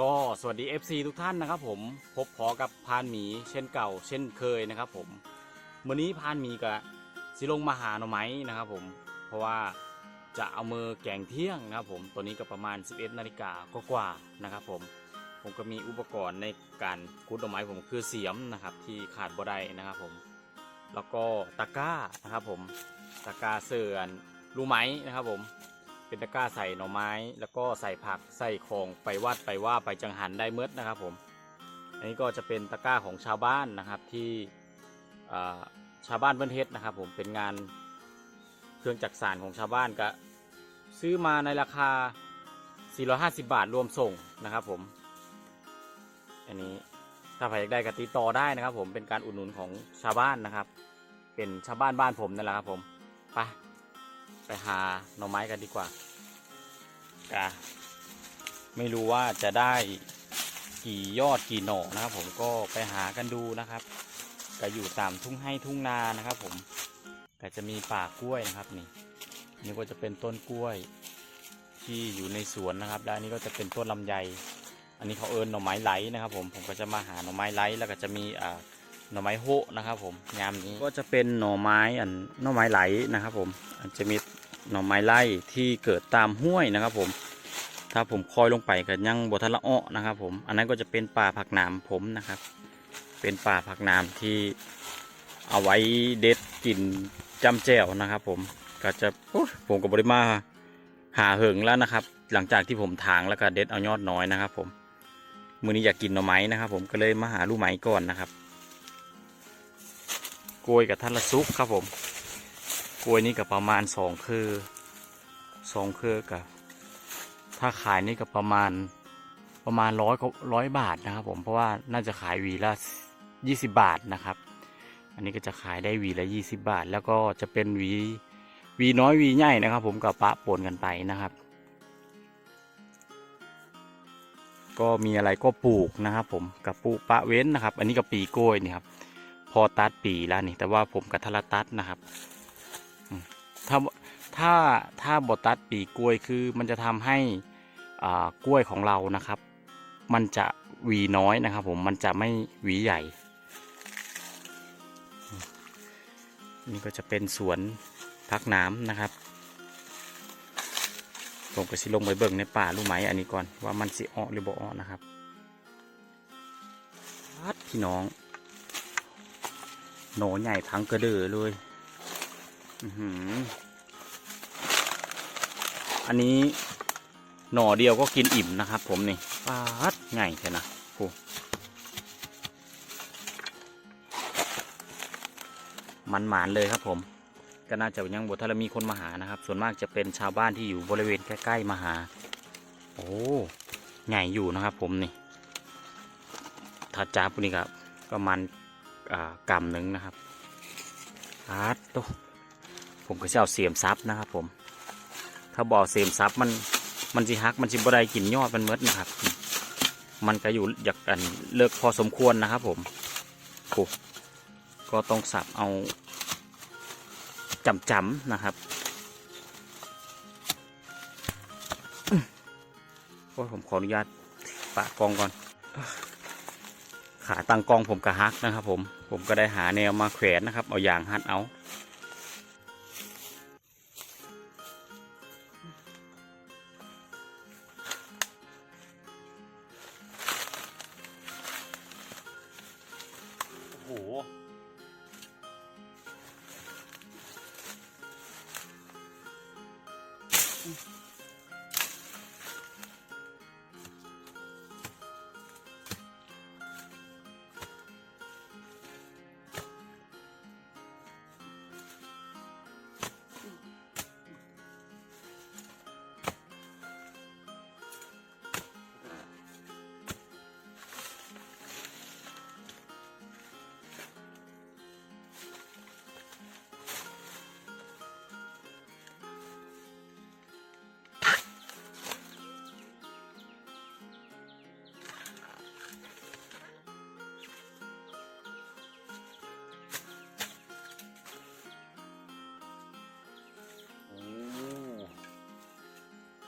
ก็สวัสดี FC ทุกท่านนะครับผมพบพอกับพานหมีเช่นเก่า เช่นเคยนะครับผมมื้อนี้พานหมีกับสิลงมาหาหน่อไม้นะครับผมเพราะว่าจะเอามือแกงเที่ยงนะครับผมตัวนี้ก็ประมาณ 11นาฬิกากกว่านะครับผมผมก็มีอุปกรณ์ในการคุดหน่อไม้ผมคือเสียมนะครับที่ขาดบ่ได้นะครับผมแล้วก็ตะกร้านะครับผมตะกร้าเสื่อนรูไหมนะครับผม เป็นตะกร้าใส่หน่อไม้ แล้วก็ใส่ผักใส่ของไปวัดไปว่าไปจังหันได้เมดนะครับผม อันนี้ก็จะเป็นตะกร้าของชาวบ้านนะครับที่ชาวบ้านเพื่อนเฮ็ดนะครับผมเป็นงานเครื่องจักสานของชาวบ้านก็ซื้อมาในราคา 450 บาทรวมส่งนะครับผม อันนี้ถ้าใครอยากได้ก็ติดต่อได้นะครับ ผมเป็นการอุดหนุนของชาวบ้านนะครับ เป็นชาวบ้านบ้านผมนั่นแหละครับผมไป หาหน่อไม้กันดีกว่ากะไม่รู้ว่าจะได้กี่ยอดกี่หน่อนะครับผมก็ไปหากันดูนะครับก็อยู่ตามทุ่งให้ทุ่งนานะครับ ผมก็จะมีป่ากล้วยนะครับนี่นี่ก็จะเป็นต้นกล้วยที่อยู่ในสวนนะครับและอันนี้ก็จะเป็นต้นลำไย อันนี้เขาเอิญหน่อไม้ไหลนะครับ ผมผมก็จะมาหาหน่อไม้ไหลแล้วก็จะมีอ่าหน่อไม้โหะนะครับผมยามนี้ก็จะเป็นหน่อไม้อันหน่อไม้ไหลนะครับ ผมอันจะมี หน่อไม้ไล่ที่เกิดตามห้วยนะครับ ผม ถ้าผมคอยลงไปก็ยังบทละอ้อนะครับ ผม อันนั้นก็จะเป็นป่าผักหนามผมนะครับ เป็นป่าผักหนามที่เอาไว้เด็ดกินจำแจ่วนะครับ ผม ก็จะโอ้ยผมกับบริมาหาเหิงแล้วนะครับ หลังจากที่ผมถางแล้วก็เด็ดเอายอดน้อยนะครับ ผมมือนี้อยากกินหน่อไม้นะครับ ผมก็เลยมาหาลูกไม้ก่อนนะครับกล้วยกับท่านละซุกครับผม กล้วยนี่ก็ประมาณสองคือสองคือกับถ้าขายนี่ก็ประมาณประมาณร้อยร้อยบาทนะครับ ผมเพราะว่าน่าจะขายวีละยี่สิบบาทนะครับ อันนี้ก็จะขายได้วีละยี่สิบบาท แล้วก็จะเป็นวีวีน้อยวีใหญ่นะครับ ผมกับปะปนกันไปนะครับ ก็มีอะไรก็ปลูกนะครับ ผมกับปูปะเว้นนะครับ อันนี้ก็ปีกล้วยนี่ครับพอตัดปีแล้วนี่แต่ว่าผมกับทารตัดนะครับ ถ้าถ้าถ้าบดตัดปีกล้วยคือมันจะทำให้กล้วยของเรานะครับ มันจะหวีน้อยนะครับ ผมมันจะไม่หวีใหญ่ นี่ก็จะเป็นสวนพักน้ำนะครับผมก็สิลงไปเบิ่งในป่าลูกไหมอันนี้ก่อนว่ามันสิออหรือบ่ออนะครับพี่น้องหนอใหญ่ทั้งกระเดือเลย อือหืออันนี้หน่อเดียวก็กินอิ่มนะครับ ผมนี่ปาดใหญ่แค่นะโอ้มันหมานเลยครับผม ก็น่าจะยังบททรมีคนมาหานะครับ ส่วนมากจะเป็นชาวบ้านที่อยู่บริเวณใกล้ๆมาหา โอ้ใหญ่อยู่นะครับ ผมนี่ถ้าจ้าปุนี่ครับประมาณอ่ากำหนึ่งนะครับอาร์ตโต ผมก็จะเอาเสียมซับนะครับ ผม ถ้าบ่อเสียมซับมันมันสิฮักมันสิบได้กินยอดมันเมดนะครับ มันก็อยู่อยากกันเลิกพอสมควรนะครับ ผมโอ้ก็ต้องสับเอาจำๆนะครับอื้อโอ้ผมขออนุญาตปะกองก่อน ขาตั้งกล้องผมกระฮักนะครับ ผมผมก็ได้หาแนวมาแขวนนะครับ เอาอย่างฮัดเอา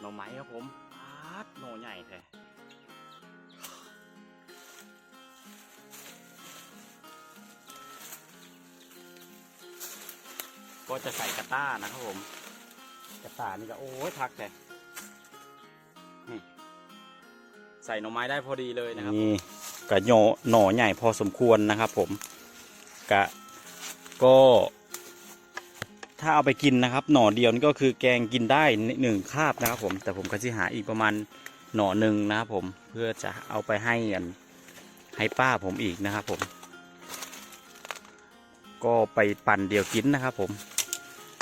น่อไม้ครับผมปาดหน่อใหญ่แท้ก็จะใส่กระต้านะครับผม กระต้านี่ก็โอ้ยทักแต่ใส่หน่อไม้ได้พอดีเลยนะครับนี่กระโยหน่อใหญ่พอสมควรนะครับผมกะก็ ถ้าเอาไปกินนะครับ หน่อเดียวนี่ก็คือแกงกินได้หนึ่งคาบนะครับ ผม แต่ผมก็จะหาอีกประมาณหน่อหนึ่งนะครับผมเพื่อจะเอาไปให้กันให้ป้าผมอีกนะครับผม ก็ไปปั่นเดียวกินนะครับ ผม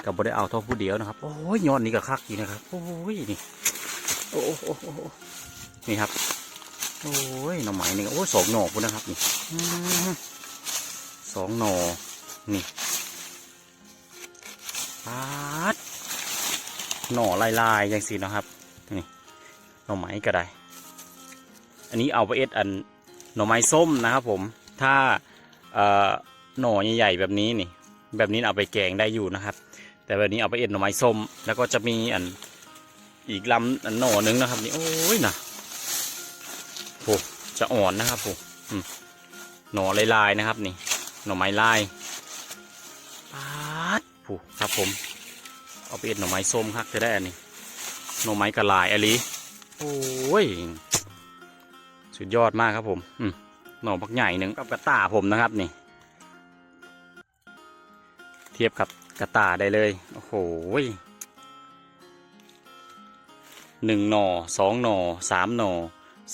กับบได้เอาท่าผู้เดียวนะครับ โอ้ยยอดนี้ก็คักดีนะครับ โอ้ยนี่โอ้โอ้โอ้โอ้โอ้นี่ครับ โอ้ยหน่อไม้นี่โอ้สองหน่อพุ่นนะครับนี่สองหน่อนี่ ปาดหน่อลายลายๆอย่างสีนะครับนี่หน่อไม้ก็ได้ อันนี้เอาไปเอ็ดอันหน่อไม้ส้มนะครับผมถ้าหน่อใหญ่ๆแบบนี้นี่ แบบนี้เอาไปแกงได้อยู่นะครับ แต่แบบนี้เอาไปเอ็ดหน่อไม้ส้ม แล้วก็จะมีอันอีกลำอันหน่อหนึงนะครับนี่โอ้ยนะโอ้จะอ่อนนะครับโอ้อืมหน่อลายๆนะครับนี่หน่อไม้ลาย ดโอ้ครับผม เอาไปเอ็ดหน่อไม้ส้มครับจะได้อันนี้หน่อไม้กระลายอะลีโอ้ย สุดยอดมากครับผม อืมหน่อพักใหญ่หนึ่งกับกระต่ายผมนะครับนี่ เทียบกับกระต่ายได้เลย โอ้โหหนึ่งหน่อสองหน่อสามหน่อ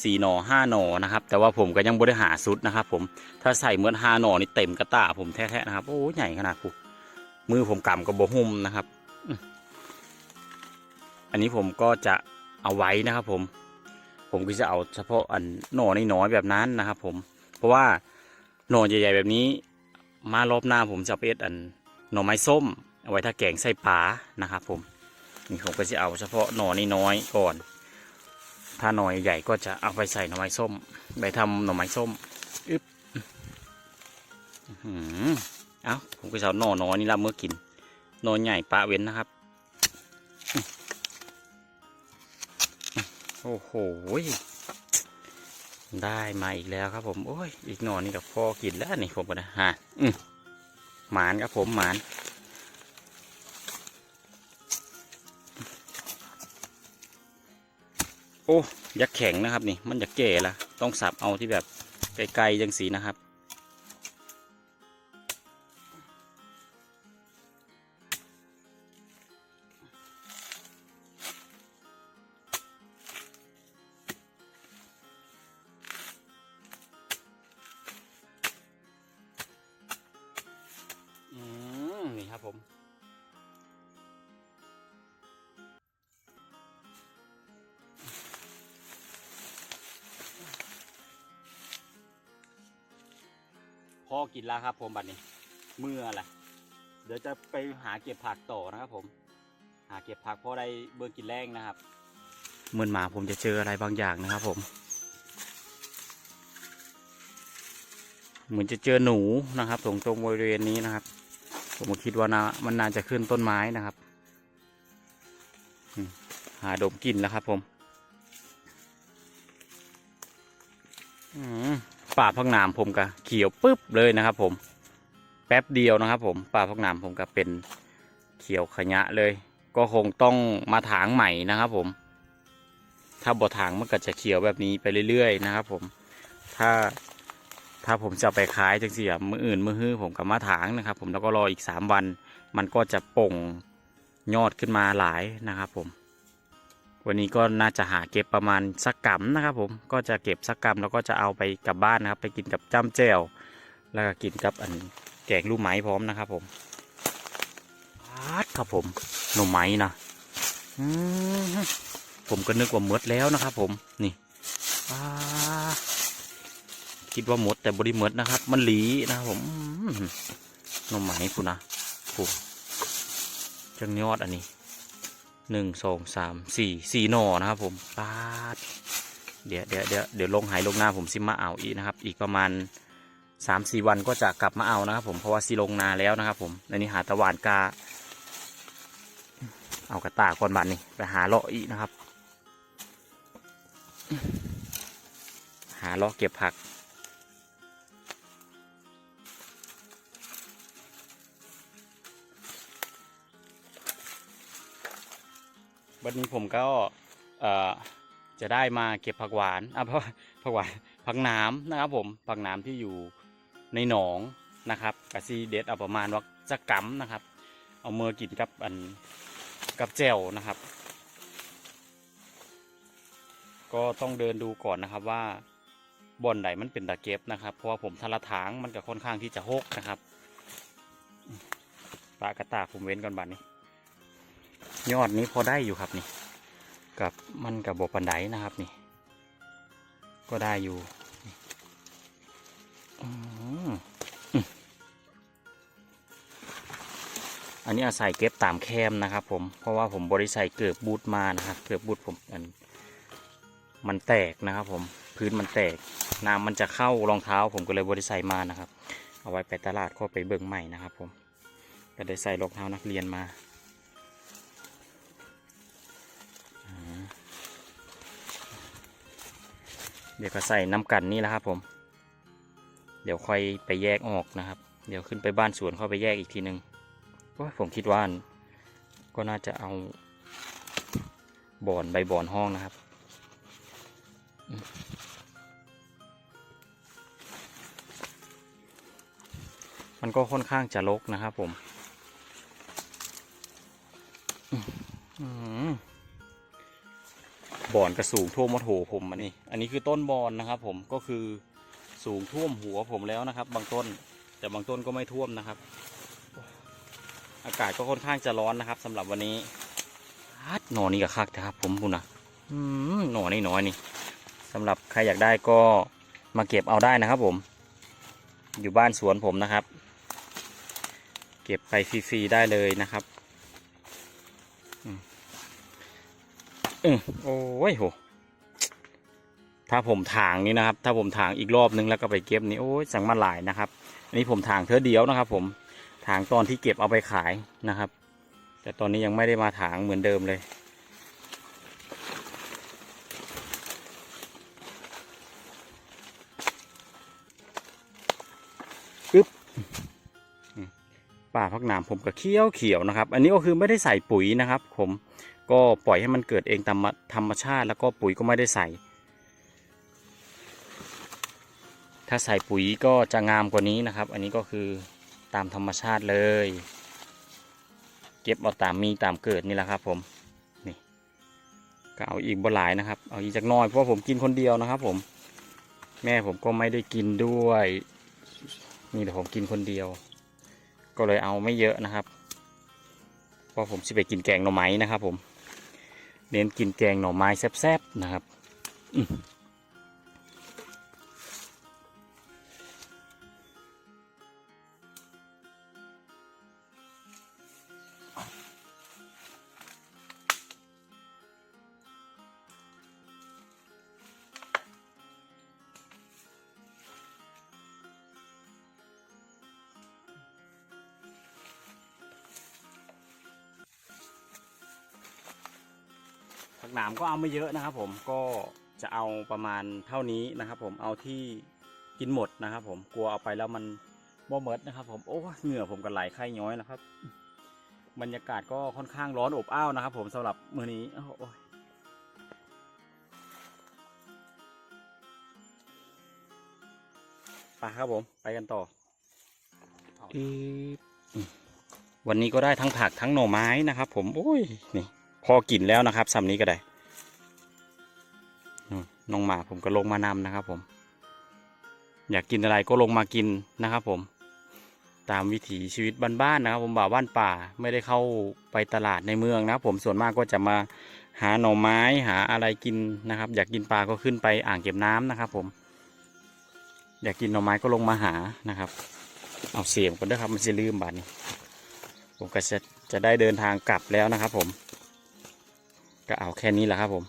สี่หน่อห้าหน่อนะครับ แต่ว่าผมก็ยังบริหาสุดนะครับผม ถ้าใส่เหมือนห้าหน่อนี่เต็มกระต่ายผมแท้ๆนะครับ โอ้ใหญ่ขนาดผ มมือผมกำกับบหุ่มนะครับอืมอันนี้ผมก็จะเอาไว้นะครับ ผม ผมก็จะเอาเฉพาะอันหน่อน้อยๆแบบนั้นนะครับ ผม เพราะว่าหน่อใหญ่ ๆ แบบนี้ มารอบหน้าผมจะเอาไปเอ็ดอันหน่อไม้ส้ม เอาไว้ถ้าแกงใส่ปลานะครับ ผม นี่ผมก็จะเอาเฉพาะหน่อน้อยๆก่อน ถ้าหน่อใหญ่ก็จะเอาไปใส่หน่อไม้ส้ม ไปทำหน่อไม้ส้มอึ๊บอื้อหือ เอ้าผมก็จะเอาหน่อน้อยนี่ละเมื่อกินหน่อใหญ่ปลาเว้นนะครับ โอ้โหได้มาอีกแล้วครับ ผมโอ้ยอีกหน่อนี่กับพ่อกินแล้วนี่ผมก็นะฮะหมานครับผมหมานโอ้ยักแข็งนะครับนี่มันจะแก่ละต้องสับเอาที่แบบไกลๆจังสีนะครับ อกินแล้วครับ ผมบัดนี้เมื่อแหละเดี๋ยวจะไปหาเก็บผักต่อนะครับ ผม หาเก็บผักพอได้เบอร์กินแรงนะครับเมื่อมาผมจะเจออะไรบางอย่างนะครับ ผม เหมือนจะเจอหนูนะครับตรงตรงบริเวณนี้นะครับ ผมคิดว่านะมันน่าจะขึ้นต้นไม้นะครับหาดมกลิ่นแล้วครับ ผม อืม ป่าพักหนามผมก็เขียวปุ๊บเลยนะครับ ผม แป๊บเดียวนะครับ ผมป่าพักหนามผมก็เป็นเขียวขยะเลย ก็คงต้องมาถางใหม่นะครับ ผม ถ้าบ่ถางมันก็จะเขียวแบบนี้ไปเรื่อยๆนะครับ ผมถ้าถ้าผมจะไปขายจังเสียมืออื่นมือฮื้อผมกับมาถางนะครับ ผมแล้วก็รออีกสามวัน มันก็จะป่งยอดขึ้นมาหลายนะครับ ผม วันนี้ก็น่าจะหาเก็บประมาณสักกำนะครับผมก็จะเก็บสักกำแล้วก็จะเอาไปกลับบ้านนะครับ ไปกินกับจ้ำแจ่วแล้วก็กินกับอันแกงลูกไม้พร้อมนะครับผมพาดครับผมหน่อไม้นะผมก็นึกว่าหมดแล้วนะครับ ผมนี่คิดว่าหมดแต่บริหมดนะครับ มันหลีนะครับผมหน่อไม้พูนะผูจังยอดอันนี้ หนึ่งสองสามสี่สี่หน่อนะครับผมปาดเดี๋ยวเดี๋ยวเดี๋ยวเดี๋ยวลงหายลงหน้าผมซิมาเอาอีกนะครับ อีกประมาณสามสี่วันก็จะกลับมาเอานะครับ ผมเพราะว่าซีลงนาแล้วนะครับ ผมในนี้หาตะวันกา เอากระตายก่อนบันนี่ไปหาเลาะอีกนะครับ หาเลาะเก็บผัก วันนี้ผมก็เอ่อจะได้มาเก็บผักหวานอะเพราะผักหวานผักน้ำนะครับผมผักน้ำที่อยู่ในหนองนะครับกะซีเด็ดเอาประมาณว่าจะกำนะครับ เอามือกินกับอันกับแจ่วนะครับ ก็ต้องเดินดูก่อนนะครับว่าบ่อนไหนมันเป็นตะเก็บนะครับ เพราะว่าผมทะละถางมันก็ค่อนข้างที่จะหกนะครับปลากระตากผมเว้นก่อนบัดนี้ ยอดนี้พอได้อยู่ครับนี่ กับมันกับบปันไดนะครับนี่ ก็ได้อยู่อ๋ออันนี้อาศัยเก็บตามแคมนะครับ ผมเพราะว่าผมบริใส่เกือบบูทมานะครับเกือบบูทผมอันมันแตกนะครับ ผมพื้นมันแตกน้ำมันจะเข้ารองเท้า ผมก็เลยบริใส่มานะครับ เอาไว้ไปตลาดก็ไปเบิ่งใหม่นะครับ ผมก็ได้ใส่รองเท้านักเรียนมา เดี๋ยวก็ใส่น้ำกันนี่แหละครับผม เดี๋ยวค่อยไปแยกออกนะครับ เดี๋ยวขึ้นไปบ้านสวนค่อยไปแยกอีกทีหนึ่งว่าผมคิดว่าก็น่าจะเอาบอนใบบอนห้องนะครับมมันก็ค่อนข้างจะรกนะครับผม บอนกระสูงท่วมมัดโหผมอันนี้ อันนี้คือต้นบอนนะครับ ผมก็คือสูงท่วมหัวผมแล้วนะครับ บางต้น แต่บางต้นก็ไม่ท่วมนะครับ อากาศก็ค่อนข้างจะร้อนนะครับสำหรับวันนี้ฮัดหนอนี่กับคักนะครับ ผมคุณนะหนอนี่น้อยนี่สำหรับใครอยากได้ก็มาเก็บเอาได้นะครับ ผม อยู่บ้านสวนผมนะครับ เก็บไปฟรีๆได้เลยนะครับ เออโอ้ยโห ถ้าผมถางนี่นะครับ ถ้าผมถางอีกรอบนึงแล้วก็ไปเก็บนี่โอ้ยสั่งมาหลายนะครับ อันนี้ผมถางเธอเดียวนะครับ ผมถางตอนที่เก็บเอาไปขายนะครับ แต่ตอนนี้ยังไม่ได้มาถางเหมือนเดิมเลยปึ๊บป่าพักหนามผมก็เขียวเขียวนะครับ อันนี้ก็คือไม่ได้ใส่ปุ๋ยนะครับ ผม ก็ปล่อยให้มันเกิดเองตามธรรมชาติ แล้วก็ปุ๋ยก็ไม่ได้ใส่ ถ้าใส่ปุ๋ยก็จะงามกว่านี้นะครับ อันนี้ก็คือตามธรรมชาติเลย เก็บเอาตามมีตามเกิดนี่แหละครับผมนี่ก็เอาอีกบ่หลายนะครับ เอาอีกจากน้อยเพราะผมกินคนเดียวนะครับ ผม แม่ผมก็ไม่ได้กินด้วยนี่แต่ผมกินคนเดียว ก็เลยเอาไม่เยอะนะครับ เพราะผมจะไปกินแกงหน่อไม้นะครับผม เน้นกินแกงหน่อไม้แซ่บๆนะครับ ผักหนามก็เอาไม่เยอะนะครับ ผมก็จะเอาประมาณเท่านี้นะครับ ผมเอาที่กินหมดนะครับ ผมกลัวเอาไปแล้วมันบ่เมิดนะครับ ผมโอ้เหงื่อผมก็ไหลไข้ย้อยนะครับ บรรยากาศก็ค่อนข้างร้อนอบอ้าวนะครับ ผมสำหรับมื้อนี้โอ้โอ้ยไปครับผมไปกันต่ออีบอืมวันนี้ก็ได้ทั้งผักทั้งหน่อไม้นะครับ ผมโอ้ยนี่พ อกินแล้วนะครับซ้ำนี้ก็ได้น้องหมาผมก็ลงมานำนะครับ ผม อยากกินอะไรก็ลงมากินนะครับ ผม ตามวิถีชีวิตบ้านๆนะครับ ผมบ่าวบ้านป่าไม่ได้เข้าไปตลาดในเมืองนะครับ ผมส่วนมากก็จะมาหาหน่อไม้หาอะไรกินนะครับ อยากกินปลาก็ขึ้นไปอ่างเก็บน้ำนะครับ ผม อยากกินหน่อไม้ก็ลงมาหานะครับ เอาเสียมก่อนด้วยครับมันจะลืมบัตรนี้ผมก็จะจะได้เดินทางกลับแล้วนะครับ ผม ก็เอาแค่นี้แหละครับผม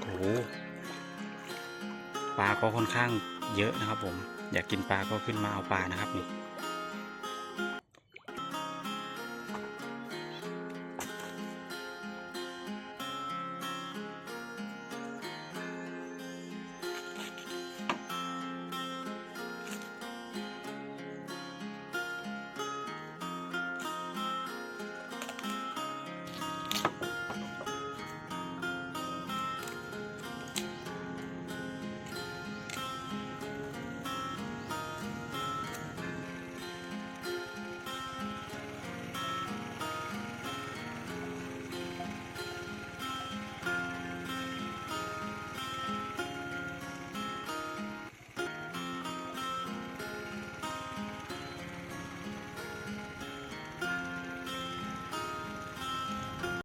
โอ้ ลาก็ค่อนข้างเยอะนะครับผม อยากกินปลาก็ขึ้นมาเอาปลานะครับนี่